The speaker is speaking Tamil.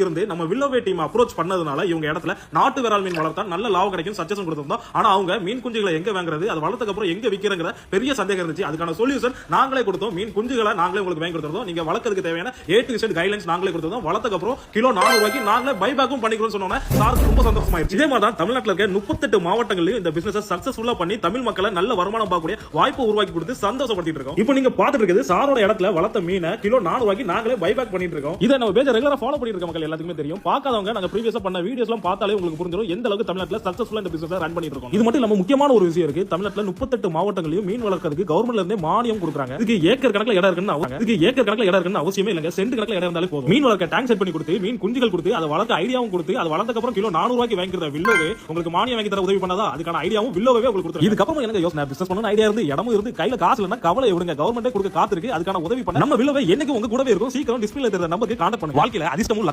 இருந்து நம்ம வில்லோவே டீம் அப்ரோச் பண்ணதுனால இவங்க இடத்துல நாட்டு விரால் மீன் வளர்த்தா நல்ல லாபம் கிடைக்கும் சஜஷன் கொடுத்திருந்தோம். ஆனா அவங்க மீன் குஞ்சுகளை எங்க வாங்குறது அது வளர்த்ததுக்கு அப்புறம் எங்க விக்கிறங்கிற பெரிய சந்தேகம் இருந்துச்சு. அதுக்கான சொல்யூஷன் நாங்களே கொடுத்தோம். மீன் குஞ்சுகளை நாங்களே உங்களுக்கு வாங்கி கொடுத்துருந்தோம். நீங்க வளர்க்கறதுக்கு தேவையான ஏ டு செட் கைட்லைன்ஸ் நாங்களே கொடுத்திருந்தோம். வளர்த்ததுக்கு அப்புறம் கிலோ நானூறு ரூபாய்க்கு நாங்களே பைபேக்கும் பண்ணிக்கிறோம் சொன்னோன்னே சார் ரொம்ப சந்தோஷமாயிருச்சு. இதே மாதிரி தான் தமிழ்நாட்டில் இருக்க முப்பத்தெட்டு மாவட்டங்களிலும் இந்த பிசினஸ் சக்சஸ்ஃபுல்லா பண்ணி தமிழ் மக்களை நல்ல வருமானம் பார்க்கக்கூடிய வாய்ப்பு உருவாக்கி கொடுத்து சந்தோஷப்படுத்திட்டு இருக்கோம். இப்போ நீங்க பாத்துட்டு இருக்குது சாரோட இடத்துல வளர்த்த மீனை கிலோ நானூறு ரூபாய்க்கு நாங்களே பைபேக் பண்ணிட்டு இருக்கோம். இதை நம்ம பேஜ் ரெகுலரா ஃபாலோ பண்ணிட்டு இருக்கோம் மக்கள் எல்லாத்துக்குமே தெரியும். பார்க்காதவங்க நாங்க ப்ரீவியஸா பண்ண வீடியோஸ்லாம் பார்த்தாலே உங்களுக்கு புரிஞ்சிடும் எந்த அளவுக்கு தமிழ்நாட்டில் சக்சஸ்ஃபுல்லா இந்த பிசினஸ் ரன் பண்ணிட்டு இருக்கோம். இது மட்டும் இல்லாம முக்கியமான ஒரு விஷயம் இருக்கு. தமிழ்நாட்டில் முப்பத்தெட்டு மாவட்டங்களையும் மீன் வளர்க்கறதுக்கு கவர்மெண்ட்ல இருந்தே மானியம் கொடுக்குறாங்க. இதுக்கு ஏக்கர் கணக்கில் இடம் இருக்குன்னு அவங்க இதுக்கு ஏக்கர் கணக்கில் இடம் இருக்குன்னு அவசியமே இல்லைங்க. சென்ட் கணக்கில் இடம் இருந்தாலே போதும். மீன் வளர்க்க டேங்க் செட் பண்ணி கொடுத்து மீன் குஞ்சுகள் கொடுத்து அதை வளர்க்க ஐடியாவும் கொடுத்து அது வளர்ந்ததுக்கு அப்புறம் கிலோ நானூறு ரூபாய்க்கு வாங்கிக்கிறத வில்லோவே உங்களுக்கு மானியம் வாங்கி தர உதவி பண்ணாதா? அதுக்கான ஐடியாவும் வில்லோவே உங்களுக்கு கொடுத்து இதுக்கப்புறம் எனக்கு யோசனை? பிசினஸ் பண்ணணும் ஐடியா இருந்து இடமும் இருந்து கையில காசு இல்லைன்னா கவலை விடுங்க. கவர்மெண்டே கொடுக்க காத்திருக்கு. அதுக்கான உதவி பண்ண நம்ம வில்லோவே என்னைக்கு உங்க கூடவே இருக்கும். சீக்கிரம் டிஸ்பிளே தெரியாத நம்பருக்கு கான்டாக்ட் பண்ணுங்க. வாழ்க்கையில அதிர்ஷ்டமும்